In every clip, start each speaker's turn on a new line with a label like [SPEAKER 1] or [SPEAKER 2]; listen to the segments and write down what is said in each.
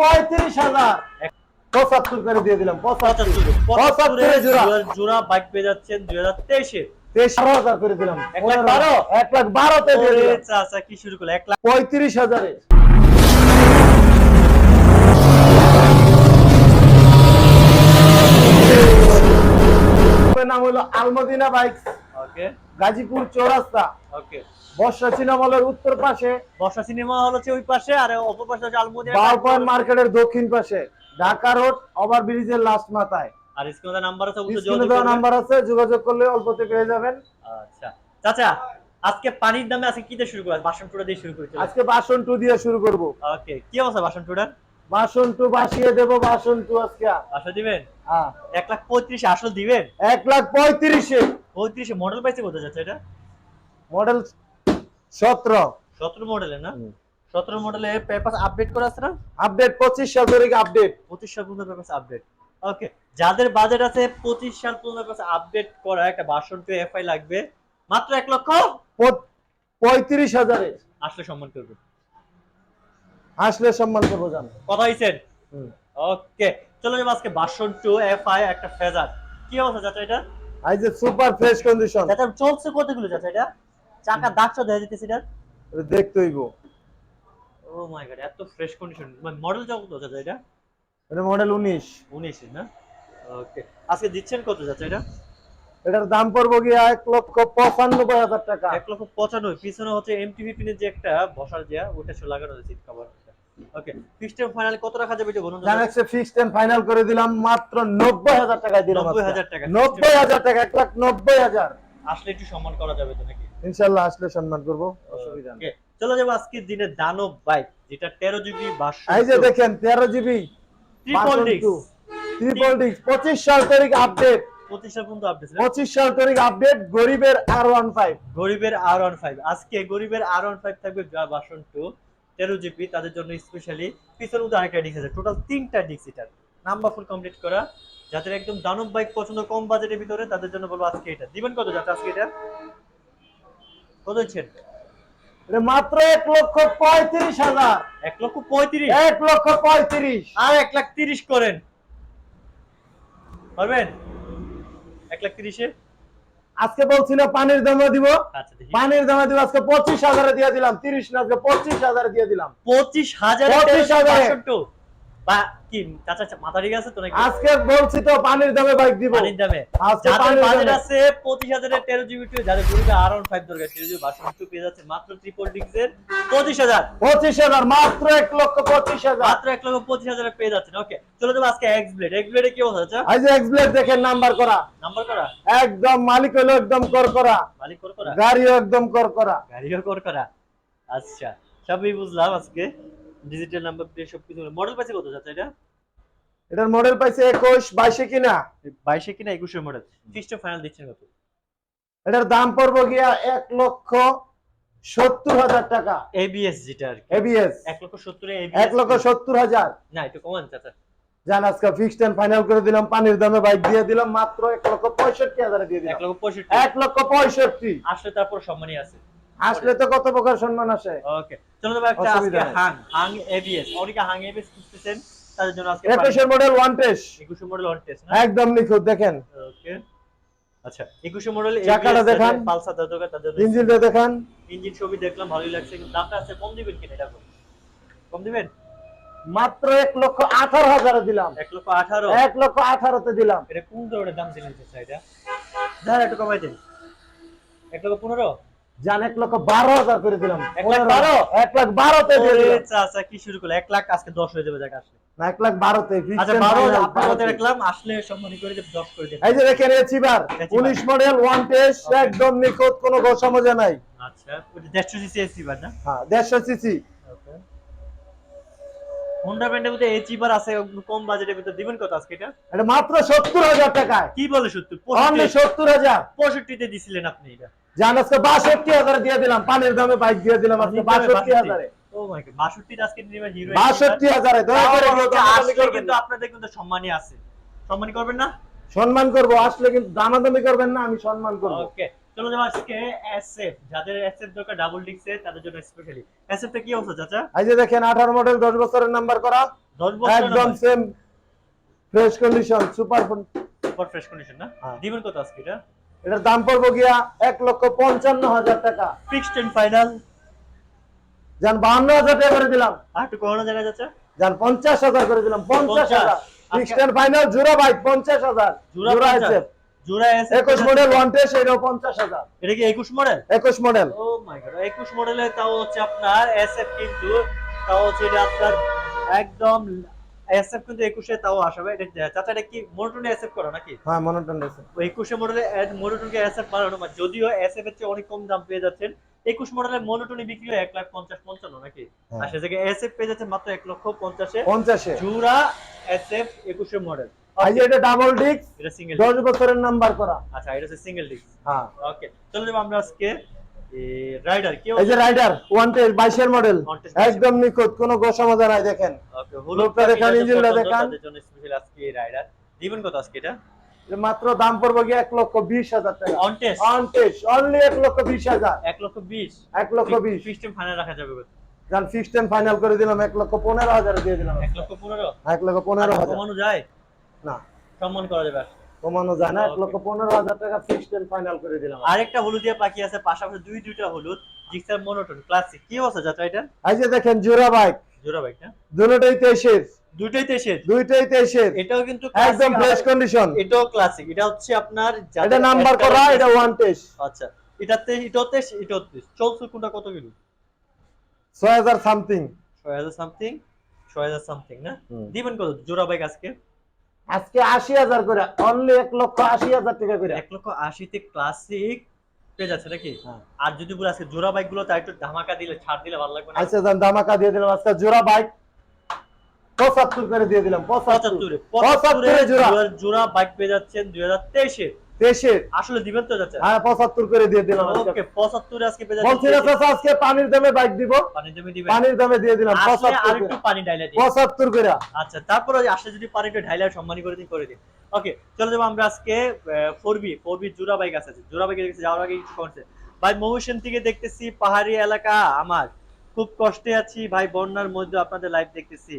[SPEAKER 1] পঁয়ত্রিশ হাজার। পঁচাত্তর করে দিয়ে দিলাম পঁচাত্তর। পঁচাত্তরে জোড়া।
[SPEAKER 2] বাইক পেয়ে যাচ্ছেন দুই হাজার তেইশে।
[SPEAKER 1] করে দিলাম।
[SPEAKER 2] এক লাখ বারো?
[SPEAKER 1] এক লাখ বারোতে দিলাম।
[SPEAKER 2] কি শুরু করল? এক লাখ
[SPEAKER 1] পঁয়ত্রিশ হাজারে। নাম হলো Almadina bike
[SPEAKER 2] okay
[SPEAKER 1] Gazipur Chowrasta.
[SPEAKER 2] Okay.
[SPEAKER 1] Barsha সিনেমলের উত্তর পাশে।
[SPEAKER 2] বর্ষা সিনেমা হল হচ্ছে ওই পাশে আর অপর পাশে হচ্ছে আলমদিনা
[SPEAKER 1] মার্কেটের দক্ষিণ পাশে। ঢাকা রোড ওভার ব্রিজের লাস্ট মাথায়।
[SPEAKER 2] আর স্ক্রিনে নাম্বার আছে অবশ্যই যোগাযোগ
[SPEAKER 1] নাম্বার আছে যোগাযোগ করলে অল্পতে পেয়ে যাবেন।
[SPEAKER 2] আচ্ছা। চাচা আজকে পানির দামে আজকে কি দিয়ে শুরু করা? বাসন টুড়া দিয়ে শুরু করেছিল
[SPEAKER 1] আজকে বাসন টু দিয়ে শুরু করব।
[SPEAKER 2] ওকে কি অবস্থা বাসন টুড়ার?
[SPEAKER 1] বাসন টু বাসিয়ে দেব বাসন টু আজকে।
[SPEAKER 2] বাসা দিবেন?
[SPEAKER 1] হ্যাঁ।
[SPEAKER 2] এক লাখ পঁয়ত্রিশে আসল দিবেন?
[SPEAKER 1] এক লাখ পঁয়ত্রিশে।
[SPEAKER 2] পঁয়ত্রিশে মডেল পাইছে কোথায় যাচ্ছে এটা?
[SPEAKER 1] মডেল সতেরো।
[SPEAKER 2] সতেরো মডেলের না? সতেরো মডেলে পেপার আপডেট করা আছে না?
[SPEAKER 1] আপডেট পঁচিশ সাল ধরে আপডেট
[SPEAKER 2] পঁচিশ সাল পর্যন্ত পেপার আপডেট ওকে যাদের বাজেট আছে পঁচিশ সাল পর্যন্ত পেপার আপডেট করা একটা বাসন টু এফআই লাগবে। মাত্র এক লক্ষ?
[SPEAKER 1] পঁয়ত্রিশ হাজারে।
[SPEAKER 2] আসলে সম্মান করবে।
[SPEAKER 1] আসলে সম্মান করব জান।
[SPEAKER 2] কথা হয়েছেন ওকে চলো যাব আজকে বাসন টু এফআই একটা ফেজার কি অবস্থা চাচা এটা?
[SPEAKER 1] আই যে সুপার ফ্রেশ কন্ডিশন
[SPEAKER 2] এটা চলছে কতগুলো চাচা এটা? চাকা দাগটা দেখা যেতেছে এটা।
[SPEAKER 1] এটা দেখতে হইব।
[SPEAKER 2] ও মাই গড এত ফ্রেশ কন্ডিশন মানে মডেল কত চাচা এটা?
[SPEAKER 1] এটা মডেল উনিশ।
[SPEAKER 2] উনিশের না? ওকে আজকে দিচ্ছেন কত চাচা এটা?
[SPEAKER 1] এটার দাম পড়ব গিয়ে এক লক্ষ পঁচানব্বই হাজার টাকা।
[SPEAKER 2] এক লক্ষ পঁচানব্বই পিছনে হচ্ছে এমটিভি পিনের যে একটা বসার দেয়া ওটা লাগানো আছে seat cover okay system final কত রাখা যাবে এটা বলুন
[SPEAKER 1] ফিক্সড এন্ড ফাইনাল করে দিলাম মাত্র নব্বই হাজার টাকায় দিলাম
[SPEAKER 2] নব্বই
[SPEAKER 1] আজকে।
[SPEAKER 2] হাজার টাকা।
[SPEAKER 1] নব্বই হাজার টাকা এক লাখ নব্বই হাজার।
[SPEAKER 2] আসলে একটু সম্মান করা যাবে তো নাকি?
[SPEAKER 1] ইনশাল্লাহ আসলে সম্মান করব অসুবিধা নেই।
[SPEAKER 2] চলো যাব দিনে দানব বাইক যেটা তেরো জিবি বাসন
[SPEAKER 1] এই যে দেখেন তেরো GB
[SPEAKER 2] triple disc
[SPEAKER 1] triple disc পঁচিশ সাল তারিখ আপডেট
[SPEAKER 2] পঁচিশ সাল পর্যন্ত আপডেট
[SPEAKER 1] পঁচিশ সাল তারিখ আপডেট গরিবের আর ওয়ান ফাইভ
[SPEAKER 2] গরিবের আর ওয়ান ফাইভ আজকে গরিবের আর ওয়ান ফাইভ থাকবে যা বাসন টু তেরো জিবি তাদের জন্য স্পেশালি পিছনে মধ্যে আরেকটা ডিস্ক আছে। টোটাল তিনটা ডিস্ক এটার। নাম্বার ফুল কমপ্লিট করা। যাদের একদম দানব বাইক পছন্দ কম বাজেটের ভিতরে তাদের জন্য বলব আজকে এটা। দিবেন কত যাচ্ছে আজকে এটা? কত দিচ্ছেন?
[SPEAKER 1] মাত্র এক লক্ষ পঁয়ত্রিশ হাজার।
[SPEAKER 2] এক লক্ষ পঁয়ত্রিশ?
[SPEAKER 1] এক লক্ষ পঁয়ত্রিশ।
[SPEAKER 2] আর এক লাখ তিরিশ করেন। পারবেন? এক লাখ তিরিশে?
[SPEAKER 1] আজকে বলছিল না পানির দামে দিব।
[SPEAKER 2] আচ্ছা
[SPEAKER 1] পানির দামে দিব আজকে পঁচিশ হাজারে দিয়ে দিলাম তিরিশ না আজকে পঁচিশ হাজারে দিয়ে দিলাম।
[SPEAKER 2] পঁচিশ হাজার
[SPEAKER 1] 25,000
[SPEAKER 2] বাসন টু বা কি চাচা মাথা ঠিক আছে তো নাকি?
[SPEAKER 1] আজকে বলছি তো পানির দামে বাইক দিব।
[SPEAKER 2] পানির দামে।
[SPEAKER 1] আজকে পানির
[SPEAKER 2] বাজেট আছে পঁচিশ হাজারের তেরো জিবি টু যাদের আর ওয়ান ফাইভ দরকার তেরো জিবি বাসন টু পেয়ে যাচ্ছে মাত্র ট্রিপল ডিক্সের পঁচিশ হাজার।
[SPEAKER 1] পঁচিশ হাজার মাত্র এক লক্ষ পঁচিশ হাজার।
[SPEAKER 2] মাত্র এক লক্ষ পঁচিশ হাজারে পেয়ে যাচ্ছেন। ওকে চলো যাব আজকে এক্স ব্লেড এক্স ব্লেডে কি অবস্থা আছে
[SPEAKER 1] আই যে এক্সপ্লেট দেখেন নাম্বার করা।
[SPEAKER 2] নাম্বার করা?
[SPEAKER 1] একদম মালিক হলো একদম কর করা।
[SPEAKER 2] মালিক কর করা?
[SPEAKER 1] গাড়িও একদম কর করা।
[SPEAKER 2] গাড়িও কর করা। আচ্ছা সবই বুঝলাম আজকে। ডিজিটাল নাম্বার প্লেট সবকিছু মডেল পাইছে কত যাচ্ছে এটা?
[SPEAKER 1] এটার মডেল পাইছে একুশ বাইশে কিনা?
[SPEAKER 2] বাইশে কিনা একুশের মডেল ফিক্সড ফাইনাল দিচ্ছেন কত?
[SPEAKER 1] এটার দাম পড়ব গিয়া এক লক্ষ সত্তর হাজার টাকা।
[SPEAKER 2] এবিএস যেটা আর কি।
[SPEAKER 1] এবিএস
[SPEAKER 2] এক লক্ষ সত্তরে
[SPEAKER 1] এক লক্ষ সত্তর হাজার।
[SPEAKER 2] না একটু কমান চাচা।
[SPEAKER 1] জান আজকে ফিক্সড এন্ড ফাইনাল করে দিলাম পানির দামে বাইক দিয়ে দিলাম মাত্র এক লক্ষ পঁয়ষট্টি হাজারে দিয়ে দিলাম।
[SPEAKER 2] লক্ষ পঁয়ষট্টি।
[SPEAKER 1] এক লক্ষ পঁয়ষট্টি।
[SPEAKER 2] আসলে তারপর সম্মানই আছে।
[SPEAKER 1] আসলে তো কত প্রকার সম্মান আসে।
[SPEAKER 2] ওকে চলো তবে একটা আজকে হাং হাং এবিএস। অনেকে হাং এবিএস খুঁজতেছেন তাদের জন্য আজকে
[SPEAKER 1] মডেল ওয়ান টেস্ট
[SPEAKER 2] একুশে মডেল অন টেস্ট না?
[SPEAKER 1] একদম নিখুঁত দেখেন।
[SPEAKER 2] ওকে আচ্ছা একুশে মডেল
[SPEAKER 1] চাকাটা দেখান।
[SPEAKER 2] পালসার দাদুকা তাদের
[SPEAKER 1] ইঞ্জিনটা দেখান।
[SPEAKER 2] ইঞ্জিন ছবি দেখলাম ভালোই লাগছে কিন্তু দামটা আছে কম দিবেন কিনা এটা কম দিবেন?
[SPEAKER 1] মাত্র এক লক্ষ আঠারো হাজারে দিলাম।
[SPEAKER 2] এক লক্ষ আঠারো?
[SPEAKER 1] এক লক্ষ আঠারোতে দিলাম।
[SPEAKER 2] এটা কোন ধরনের দাম দিলেন এটা? দাঁড়া একটু কমাই দেন। এক লক্ষ পনেরো?
[SPEAKER 1] জান এক লক্ষ বারো হাজার করে দিলাম।
[SPEAKER 2] এক লাখ বারো?
[SPEAKER 1] এক লাখ বারোতে দিয়ে
[SPEAKER 2] ওরে
[SPEAKER 1] দিলাম
[SPEAKER 2] চাচা কি শুরু করল? এক লাখ আজকে দশ হয়ে যাবে যাক আসলে।
[SPEAKER 1] না এক লাখ বারোতে
[SPEAKER 2] আচ্ছা বারো আপনার কথা রাখলাম আসলে সম্মানী করে যে দশ করে দেবেন
[SPEAKER 1] এই যে দেখেন এচিবার
[SPEAKER 2] এচিবার।
[SPEAKER 1] উনিশ মডেল ওয়ান টেস্ট একদম নিখুঁত কোনো গোসমজা নাই।
[SPEAKER 2] আচ্ছা ওটা দেড়শো সিসি এসি বার না?
[SPEAKER 1] হ্যাঁ দেড়শো সিসি
[SPEAKER 2] হোন্ডা ব্র্যান্ডের মধ্যে এইচ বার আছে কম বাজেটের ভিতরে। দিবেন কত আজকে এটা?
[SPEAKER 1] এটা মাত্র সত্তর হাজার টাকায়।
[SPEAKER 2] কি বলে সত্তর?
[SPEAKER 1] সত্তর হাজার।
[SPEAKER 2] পঁয়ষট্টিতে দিছিলেন আপনি এটা।
[SPEAKER 1] জান আজকে বাষট্টি হাজার দিয়ে দিলাম পানির দামে বাইক দিয়ে দিলাম আজকে বাষট্টি হাজারে। বাষট্টি হাজারে দয়া করে কেউ দামাদামি করবেন
[SPEAKER 2] কিন্তু আপনাদের কিন্তু সম্মানই আছে। সম্মানই করবেন না?
[SPEAKER 1] সম্মান করব আসলে কিন্তু দামাদামি করবেন না আমি সম্মান করব।
[SPEAKER 2] ওকে চলো যাব আজকে এসএফ যাদের এসএফ দরকার ডাবল ডিক্সে তাদের জন্য স্পেশালি এসএফটা কি অবস্থা চাচা?
[SPEAKER 1] এই যে দেখেন আঠারো মডেল দশ বছরের নাম্বার করা।
[SPEAKER 2] 10 বছর
[SPEAKER 1] একদম same fresh condition super
[SPEAKER 2] super fresh condition না?
[SPEAKER 1] হ্যাঁ।
[SPEAKER 2] দিবেন কত আজকে এটা?
[SPEAKER 1] এটার দাম পড়ব গিয়া এক লক্ষ পঞ্চান্ন হাজার টাকা।
[SPEAKER 2] ফিক্সড এন্ড ফাইনাল
[SPEAKER 1] যান বাহান্ন হাজার টাকা করে দিলাম।
[SPEAKER 2] কমানো জায়গা যাচ্ছে?
[SPEAKER 1] যান পঞ্চাশ হাজার করে দিলাম পঞ্চাশ। হাজার। ফিক্সড এন্ড ফাইনাল জোড়া বাইক পঞ্চাশ হাজার।
[SPEAKER 2] জোড়া
[SPEAKER 1] আছে।
[SPEAKER 2] জোড়া
[SPEAKER 1] মডেল ওয়ান এটাও
[SPEAKER 2] এটা কি 21 মডেল
[SPEAKER 1] একুশ মডেল
[SPEAKER 2] ও মাই গড 21 মডেলে তাও হচ্ছে আপনার এসএফ কিন্তু তাও হচ্ছে এটা আপনার একদম এসএফ কিন্তু 21 এ তাও আসবে এটা চাচা এটা কি মোনোটোনে এসএফ করা নাকি?
[SPEAKER 1] হ্যাঁ মনোটন আছে
[SPEAKER 2] ওই 21 মডেলে এসএফ বানানো মানে যদিও এসএফ এর চেয়ে অনেক কম দাম পেয়ে যাচ্ছেন 21 মডেলের মোনোটোনি বিক্রি হয় 1 লাখ 50 55 নাকি?
[SPEAKER 1] হ্যাঁ।
[SPEAKER 2] আর সে জায়গায় এসএফ পেয়ে যাচ্ছেন মাত্র 1 লক্ষ 50 এ
[SPEAKER 1] পঞ্চাশে।
[SPEAKER 2] জুরা এসএফ 21 মডেল
[SPEAKER 1] এটা ডাবল ডিস্ক
[SPEAKER 2] এটা সিঙ্গেল
[SPEAKER 1] দশ বছরের নাম্বার করা।
[SPEAKER 2] আচ্ছা এটা হচ্ছে সিঙ্গেল ডিস্ক
[SPEAKER 1] হ্যাঁ।
[SPEAKER 2] ওকে চলো যাব আমরা আজকে রাইডার কি
[SPEAKER 1] এই যে রাইডার মডেল একদম নিখুঁত কোনো গোসা নাই দেখেন।
[SPEAKER 2] ওকে
[SPEAKER 1] লোকটা দেখান, ইঞ্জিনটা দেখান।
[SPEAKER 2] তাদের জন্য স্পেশাল আজকে রাইডার দিবেন কত আজকে এটা?
[SPEAKER 1] এটা মাত্র দাম পড়ব গিয়ে এক লক্ষ বিশ হাজার টাকা। অনলি এক লক্ষ বিশ হাজার।
[SPEAKER 2] এক লক্ষ বিশ?
[SPEAKER 1] এক লক্ষ বিশ।
[SPEAKER 2] সিস্টেম ফাইনাল রাখা যাবে
[SPEAKER 1] ফাইনাল করে দিলাম এক লক্ষ পনেরো হাজার দিয়ে দিলাম।
[SPEAKER 2] এক লক্ষ পনেরো?
[SPEAKER 1] এক লক্ষ পনেরো হাজার।
[SPEAKER 2] কমানো যায়?
[SPEAKER 1] না।
[SPEAKER 2] সম্মান করা যাবে।
[SPEAKER 1] কমানো যায় না এক লক্ষ পনেরো হাজার টাকা ফিক্সড এন্ড ফাইনাল করে দিলাম
[SPEAKER 2] আরেকটা হলুদিয়া পাখি আছে পাশাপাশি দুই দুইটা হলুদ জিক্সার মনোটন ক্লাসিক কি অবস্থা যাত্রা এটা?
[SPEAKER 1] এই যে দেখেন জোড়া বাইক
[SPEAKER 2] জোড়া বাইক না?
[SPEAKER 1] তেইশের।
[SPEAKER 2] দুইটাই তেইশের?
[SPEAKER 1] দুইটাই তেইশের।
[SPEAKER 2] এটাও কিন্তু
[SPEAKER 1] একদম ফ্রেশ কন্ডিশন
[SPEAKER 2] এটাও ক্লাসিক এটা হচ্ছে আপনার
[SPEAKER 1] এটা নাম্বার করা এটা ওয়ান টেস্ট
[SPEAKER 2] আচ্ছা এটাতে এটাতে এটাতে চলছে কোনটা কত কিলো?
[SPEAKER 1] ছয় হাজার সামথিং
[SPEAKER 2] ছয় হাজার সামথিং ছয় হাজার সামথিং না? দিবেন কত? জোড়া বাইক আজকে?
[SPEAKER 1] আজকে আশি হাজার করে অনলি এক লক্ষ আশি হাজার টাকা করে।
[SPEAKER 2] এক লক্ষ আশিতে ক্লাসিক পেয়ে যাচ্ছে নাকি?
[SPEAKER 1] হ্যাঁ।
[SPEAKER 2] আর যদি বলে আজকে জোড়া বাইকগুলো তার একটু ধামাকা দিলে ছাড় দিলে ভালো লাগবে
[SPEAKER 1] আচ্ছা যান দিয়ে দিলাম। আজকে জোড়া বাইক পঁচাত্তর করে দিয়ে দিলাম পঁচাত্তর।
[SPEAKER 2] পঁচাত্তরে
[SPEAKER 1] জোড়া।
[SPEAKER 2] বাইক পেয়ে যাচ্ছেন দুই হাজার তেইশে।
[SPEAKER 1] তেইশের
[SPEAKER 2] আসলে দিবেন তো যাচ্ছে।
[SPEAKER 1] হ্যাঁ পঁচাত্তর করে দিয়ে দিলাম।
[SPEAKER 2] ওকে পঁচাত্তরে আজকে পেয়ে
[SPEAKER 1] বলছি না চাচা আজকে পানির দামে বাইক দিব।
[SPEAKER 2] পানি জমি দিবেন।
[SPEAKER 1] পানির দামে দিয়ে দিলাম
[SPEAKER 2] আসলে
[SPEAKER 1] পঁচাত্তর
[SPEAKER 2] আর একটু পানি দিন
[SPEAKER 1] পঁচাত্তর করে।
[SPEAKER 2] আচ্ছা তারপরে আসলে যদি পানি একটু ঢাইলে সম্মানী করে দিন করে দিন ওকে চলো যাব আমরা আজকে ফোর বি ফোর বি জোড়া বাইক আছে জোড়া বাইকে যাওয়ার আগে কিছু ভাই মহুসেন থেকে দেখতেছি পাহাড়ি এলাকা আমার। খুব কষ্টে আছি। ভাই বন্যার মধ্যে আপনাদের লাইভ দেখতেছি।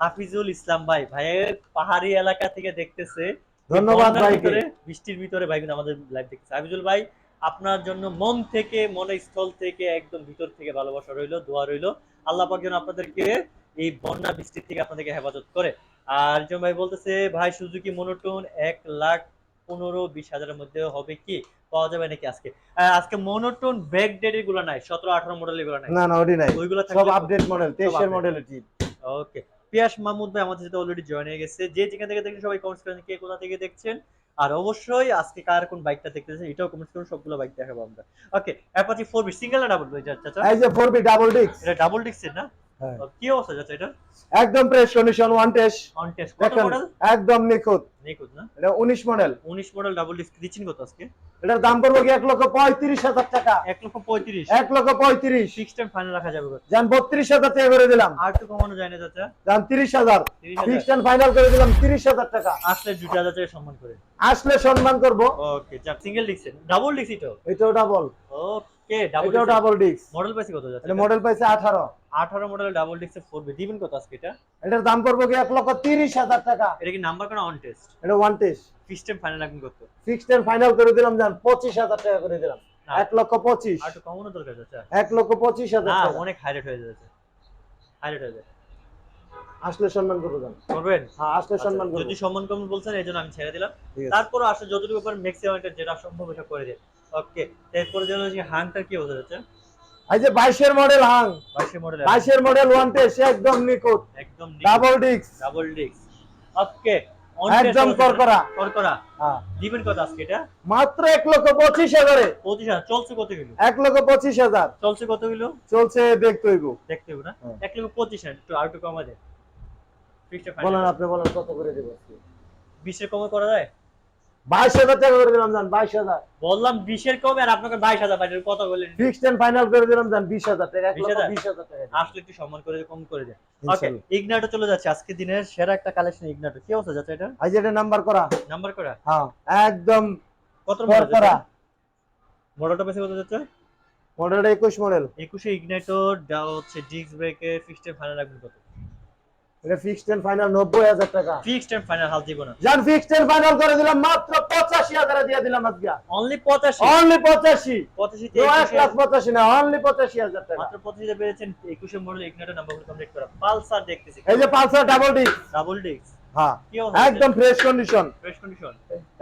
[SPEAKER 2] হাফিজুল ইসলাম ভাই ভাইয়ের পাহাড়ি এলাকা থেকে দেখতেছে।
[SPEAKER 1] ধন্যবাদ ভাইকে।
[SPEAKER 2] বৃষ্টির ভিতরে ভাই কিন্তু আমাদের লাইভ দেখতেছে। হাফিজুল ভাই আপনার জন্য মন থেকে মনে স্থল থেকে একদম ভিতর থেকে ভালোবাসা রইল দোয়া রইল। আল্লাহ পাক যেন আপনাদেরকে এই বন্যা বৃষ্টির থেকে আপনাদেরকে হেফাজত করে। আর একজন ভাই বলতেছে ভাই সুজুকি মনোটোন এক লাখ পনেরো বিশ হাজারের মধ্যে হবে কি? পাওয়া যাবে নাকি আজকে? আজকে মনোটোন ব্যাক ডেটগুলো নাই সতেরো আঠারো মডেল এগুলো নাই।
[SPEAKER 1] না না ওটি নাই।
[SPEAKER 2] ওইগুলো
[SPEAKER 1] সব আপডেট মডেল তেইশের। মডেলের
[SPEAKER 2] ওকে পিয়াস মাহমুদ ভাই আমাদের সাথে অলরেডি জয়েন হয়ে গেছে। যে যেখান থেকে দেখছেন সবাই কমেন্টস করেন কে কোথা থেকে দেখছেন। আর অবশ্যই আজকে কার কোন বাইকটা দেখতেছেন এটাও কমেন্টস করুন সবগুলো বাইক দেখাবো আমরা। ওকে অ্যাপাচি 4B সিঙ্গেল না ডাবল আচ্ছা
[SPEAKER 1] এই যে ফোর বি ডাবল ডিক্স
[SPEAKER 2] এটা ডাবল ডিক্সের না। কি অবস্থা যাচ্ছে এটা?
[SPEAKER 1] একদম fresh condition one test
[SPEAKER 2] on test কত মডেল
[SPEAKER 1] একদম নিখুঁত।
[SPEAKER 2] নিখুঁত না?
[SPEAKER 1] এটা উনিশ মডেল
[SPEAKER 2] 19 মডেল ডাবল ডিস্ক দিচ্ছেন কত আজকে?
[SPEAKER 1] এটার দাম পড়ব কি এক লক্ষ পঁয়ত্রিশ হাজার টাকা?
[SPEAKER 2] 1 লক্ষ 35
[SPEAKER 1] এক লক্ষ পঁয়ত্রিশ।
[SPEAKER 2] ফিক্সড টাইম ফাইনাল রাখা যাবে কত?
[SPEAKER 1] যান বত্রিশ হাজার টাকা করে দিলাম।
[SPEAKER 2] আর একটু কমানো যায় না চাচা।
[SPEAKER 1] যান তিরিশ হাজার।
[SPEAKER 2] 30000
[SPEAKER 1] ফিক্সড এন্ড ফাইনাল করে দিলাম তিরিশ হাজার টাকা।
[SPEAKER 2] আসলে 2000 টাকা সম্মান করে।
[SPEAKER 1] আসলে সম্মান করব।
[SPEAKER 2] ওকে সিঙ্গেল ডাবল ডিক্স এটাও?
[SPEAKER 1] এটাও ডাবল
[SPEAKER 2] ওকে ডাবল
[SPEAKER 1] এটাও ডাবল ডিস্ক
[SPEAKER 2] মডেল পাইছে কত যাচ্ছে
[SPEAKER 1] এটা মডেল পাইছে আঠারো।
[SPEAKER 2] আঠারো মডেল ডাবল ডিক্সের ফোর বি দিবেন কত আজকে এটা?
[SPEAKER 1] এটার দাম পড়ব কি এক লক্ষ তিরিশ হাজার টাকা।
[SPEAKER 2] এটা কি নাম্বার কোনো অন টেস্ট
[SPEAKER 1] এটা ওয়ান টেস্ট
[SPEAKER 2] সিস্টেম ফাইনাল রাখবেন কত?
[SPEAKER 1] ফিক্সড এন্ড ফাইনাল করে দিলাম যান পঁচিশ হাজার টাকা করে দিলাম। এক লক্ষ পঁচিশ।
[SPEAKER 2] আর একটু কমানো দরকার আছে
[SPEAKER 1] এক লক্ষ পঁচিশ হাজার টাকা।
[SPEAKER 2] অনেক হাই রেট হয়ে যাচ্ছে। হাই রেট হয়ে যাচ্ছে।
[SPEAKER 1] আসলে সম্মান করব যান
[SPEAKER 2] করবেন?
[SPEAKER 1] হ্যাঁ আসলে সম্মান
[SPEAKER 2] আচ্ছা,
[SPEAKER 1] করব।
[SPEAKER 2] যদি সম্মান কম বলছেন এই জন্য আমি ছেড়ে দিলাম। তারপর আসলে যতটুকু পারেন ম্যাক্সিমাম এটা যেটা সম্ভব এটা করে দিন। ওকে এরপরে যেন হাংটার কি হতে যাচ্ছে
[SPEAKER 1] এই যে মডেল হাং।
[SPEAKER 2] বাইশে মডেল
[SPEAKER 1] বাইশের মডেল ওয়ান টেস্ট একদম নিখুঁত।
[SPEAKER 2] একদম
[SPEAKER 1] ডাবল ডিস্ক
[SPEAKER 2] ডাবল ডিক্স ওকে
[SPEAKER 1] একদম করকরা।
[SPEAKER 2] করকরা।
[SPEAKER 1] হ্যাঁ।
[SPEAKER 2] দিবেন কত আজকে এটা?
[SPEAKER 1] মাত্র এক লক্ষ পঁচিশ হাজারে।
[SPEAKER 2] পঁচিশ হাজার। চলছে কত কিলো?
[SPEAKER 1] এক লক্ষ পঁচিশ হাজার।
[SPEAKER 2] চলছে কত কিলো?
[SPEAKER 1] চলছে দেখতে হইব।
[SPEAKER 2] দেখতে হবে না?
[SPEAKER 1] হ্যাঁ।
[SPEAKER 2] এক লক্ষ পঁচিশ হাজার। একটু আর একটু কমা যায়
[SPEAKER 1] বলেন আপনি বলেন কত করে দেবো
[SPEAKER 2] বিশের কমে করা যায়?
[SPEAKER 1] বাইশ হাজার টাকা করে দিলাম যান বাইশ হাজার।
[SPEAKER 2] বললাম বিশের কমে আর আপনাকে বাইশ হাজার কত বললেন?
[SPEAKER 1] ফিক্সড এন্ড ফাইনাল করে দিলাম যান বিশ হাজার টাকা এক লক্ষ
[SPEAKER 2] 20,000?
[SPEAKER 1] বিশ হাজার টাকা
[SPEAKER 2] আসলে একটু সম্মান করে কম করে দেন। ওকে ইগনাটো চলে যাচ্ছে। আজকে দিনের সেরা একটা কালেকশন ইগনাটো কি অবস্থা যাচ্ছে এটা?
[SPEAKER 1] যে এটা নাম্বার করা।
[SPEAKER 2] নাম্বার করা?
[SPEAKER 1] হ্যাঁ একদম
[SPEAKER 2] কত
[SPEAKER 1] কর। করা
[SPEAKER 2] মডেলটা বেশি কত যাচ্ছে
[SPEAKER 1] মডেলটা একুশ মডেল
[SPEAKER 2] একুশে দেওয়া হচ্ছে ডিস্ক ব্রেকে ফিক্সড ফাইনাল রাখবেন কত?
[SPEAKER 1] এটা ফিক্সড এন্ড ফাইনাল নব্বই হাজার টাকা।
[SPEAKER 2] ফিক্সড এন্ড ফাইনাল হাল দিব না।
[SPEAKER 1] যান ফিক্সড এন্ড ফাইনাল করে দিলাম মাত্র পঁচাশি হাজারে দিয়ে দিলাম আজকে।
[SPEAKER 2] অনলি পঁচাশি।
[SPEAKER 1] অনলি পঁচাশি।
[SPEAKER 2] পঁচাশিতে
[SPEAKER 1] এক
[SPEAKER 2] একুশে
[SPEAKER 1] লাখ পঁচাশি না অনলি পঁচাশি হাজার টাকা।
[SPEAKER 2] মাত্র পঁচিশে পেয়েছেন একুশে মডেল ইগনাইটর নাম্বার কমপ্লিট করা। পালসার দেখতেছি।
[SPEAKER 1] এই যে Pulsar double disc
[SPEAKER 2] double disc
[SPEAKER 1] হ্যাঁ। একদম ফ্রেশ কন্ডিশন
[SPEAKER 2] ফ্রেশ কন্ডিশন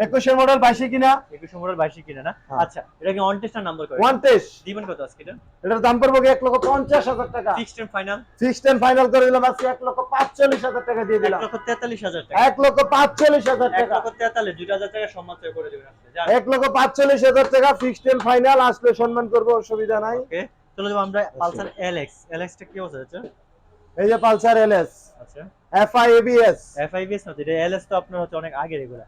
[SPEAKER 1] একুশের মডেল বাইশে কিনা?
[SPEAKER 2] একুশে মডেল বাইশে কিনা না?
[SPEAKER 1] হ্যাঁ।
[SPEAKER 2] আচ্ছা এটা কি অন টেস্টার নাম্বার করে?
[SPEAKER 1] ওয়ান টেস্ট
[SPEAKER 2] দিবেন কত আজকে এটা?
[SPEAKER 1] এটার দাম পড়ব এক লক্ষ পঞ্চাশ হাজার টাকা?
[SPEAKER 2] Fixed and final
[SPEAKER 1] fixed and final করে দিলাম আজকে এক লক্ষ পাঁচচল্লিশ হাজার টাকা দিয়ে
[SPEAKER 2] এক
[SPEAKER 1] দিলাম
[SPEAKER 2] লক্ষ তেতাল্লিশ হাজার টাকা।
[SPEAKER 1] এক লক্ষ পাঁচচল্লিশ হাজার
[SPEAKER 2] এক
[SPEAKER 1] টাকা।
[SPEAKER 2] লক্ষ তেতাল্লিশ দুই হাজার টাকা সম্মান করে দেবেন আজকে
[SPEAKER 1] এক লক্ষ পাঁচচল্লিশ হাজার টাকা ফিক্সড এন্ড ফাইনাল আসলে সম্মান করব অসুবিধা নাই।
[SPEAKER 2] ওকে চলে যাব আমরা পালসার এলএক্স এলএক্স টা কি অবস্থা আছে
[SPEAKER 1] এই যে পালসার এলএস।
[SPEAKER 2] আচ্ছা।
[SPEAKER 1] এফআইবিএস।
[SPEAKER 2] এফআইবিএস না এটা এলএস তো আপনার হচ্ছে অনেক আগে এগুলা।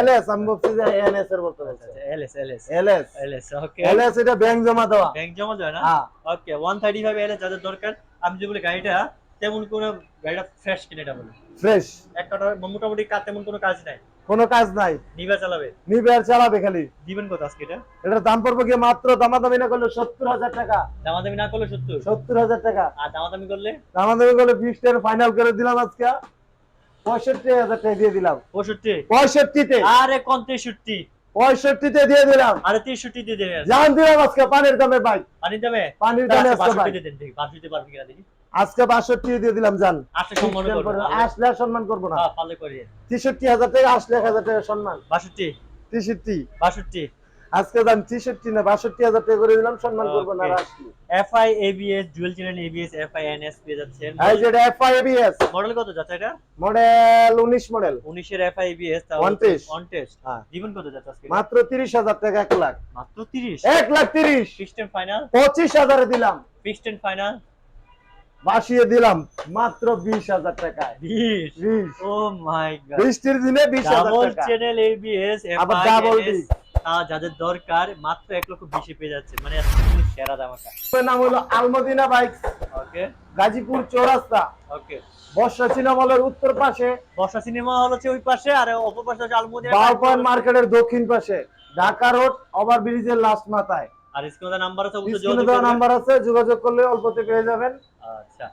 [SPEAKER 1] এলএস আমি বলছি যে এনএস এর বলতে
[SPEAKER 2] আচ্ছা LS LS.
[SPEAKER 1] LS.
[SPEAKER 2] LS okay
[SPEAKER 1] LS এটা ব্যাংক জমা দেওয়া।
[SPEAKER 2] ব্যাংক জমা দেওয়া না?
[SPEAKER 1] হ্যাঁ।
[SPEAKER 2] ওকে 135 এলএস যাদের দরকার আমি যে বলে গাড়িটা তেমন কোনো গাড়িটা ফ্রেশ কিনে এটা বলে।
[SPEAKER 1] ফ্রেশ
[SPEAKER 2] একটা কাটা মোটামুটি তেমন কোনো কাজ নাই।
[SPEAKER 1] কোনো কাজ নাই।
[SPEAKER 2] নিবা চালাবে?
[SPEAKER 1] নিবে আর চালাবে খালি।
[SPEAKER 2] দিবেন কত আজকে এটা?
[SPEAKER 1] এটার দাম পড়ব কি মাত্র দামাদামি না করলে সত্তর হাজার টাকা।
[SPEAKER 2] দামাদামি না করলে সত্তর?
[SPEAKER 1] সত্তর হাজার টাকা।
[SPEAKER 2] আর দামাদামি করলে?
[SPEAKER 1] দামাদামি করলে ফিক্সড এর ফাইনাল করে দিলাম আজকে। পঁয়ষট্টি হাজার টাকা দিয়ে দিলাম।
[SPEAKER 2] পঁয়ষট্টি?
[SPEAKER 1] পঁয়ষট্টিতে।
[SPEAKER 2] আরে কোন তেষট্টি?
[SPEAKER 1] পঁয়ষট্টিতে দিয়ে দিলাম।
[SPEAKER 2] আরে তেষট্টি দিয়ে দেবেন
[SPEAKER 1] জান দিলাম আজকে পানির দামে বাইক
[SPEAKER 2] পানির দামে?
[SPEAKER 1] পানির দামে আজকে
[SPEAKER 2] পারবি কিনা দেখি।
[SPEAKER 1] আজকে বাষট্টি দিয়ে দিলাম জান।
[SPEAKER 2] আসলে সম্মান করব
[SPEAKER 1] না।
[SPEAKER 2] হ্যাঁ
[SPEAKER 1] তেষট্টি হাজার টাকা আসলে এক হাজার টাকা সম্মান।
[SPEAKER 2] বাষট্টি।
[SPEAKER 1] তেষট্টি
[SPEAKER 2] বাষট্টি।
[SPEAKER 1] আজকে দাম তেষট্টি না বাষট্টি হাজার টাকা করে দিলাম সম্মান করব না আর
[SPEAKER 2] Okay.
[SPEAKER 1] আসলে
[SPEAKER 2] FI ABS dual channel ABS FI NS পেয়ে যাচ্ছেন।
[SPEAKER 1] এই যে এফআই এবিএস
[SPEAKER 2] মডেল কত যাচ্ছে এটা?
[SPEAKER 1] মডেল উনিশ মডেল
[SPEAKER 2] 19 এর এফআই এবিএস তাও
[SPEAKER 1] One test.
[SPEAKER 2] অন টেস্ট
[SPEAKER 1] হ্যাঁ।
[SPEAKER 2] জীবন কত যাচ্ছে আজকে?
[SPEAKER 1] মাত্র তিরিশ হাজার টাকা লাখ।
[SPEAKER 2] মাত্র 30
[SPEAKER 1] এক লাখ তিরিশ।
[SPEAKER 2] ফিক্সড ফাইনাল
[SPEAKER 1] পঁচিশ হাজারে দিলাম।
[SPEAKER 2] ফিক্সড এন্ড ফাইনাল
[SPEAKER 1] বাসিয়ে দিলাম মাত্র বিশ হাজার টাকায়।
[SPEAKER 2] Oh my god.
[SPEAKER 1] বৃষ্টির দিনে বিশ হাজার
[SPEAKER 2] ডাবল চ্যানেল এবিএস
[SPEAKER 1] আবার
[SPEAKER 2] যাদের দরকার মাত্র 1 লক্ষ 20 পেয়ে যাচ্ছে। মানে সেরা দাম একটা
[SPEAKER 1] এর নাম হলো Almadina bike.
[SPEAKER 2] Okay.
[SPEAKER 1] Gazipur Chowrasta.
[SPEAKER 2] Okay.
[SPEAKER 1] Barsha সিনেমলের উত্তর পাশে।
[SPEAKER 2] বর্ষা সিনেমা হল হচ্ছে ওই পাশে আর অপর পাশে হচ্ছে আলমোদিয়া
[SPEAKER 1] মার্কেটের দক্ষিণ পাশে। ঢাকা রোড ওভার ব্রিজের লাস্ট মাথায়।
[SPEAKER 2] আর স্ক্রিনে নাম্বার আছে অবশ্যই
[SPEAKER 1] স্ক্রিনে
[SPEAKER 2] যোগাযোগ
[SPEAKER 1] দেওয়া নাম্বার আছে যোগাযোগ করলে অল্পতে পেয়ে যাবেন।
[SPEAKER 2] আচ্ছা।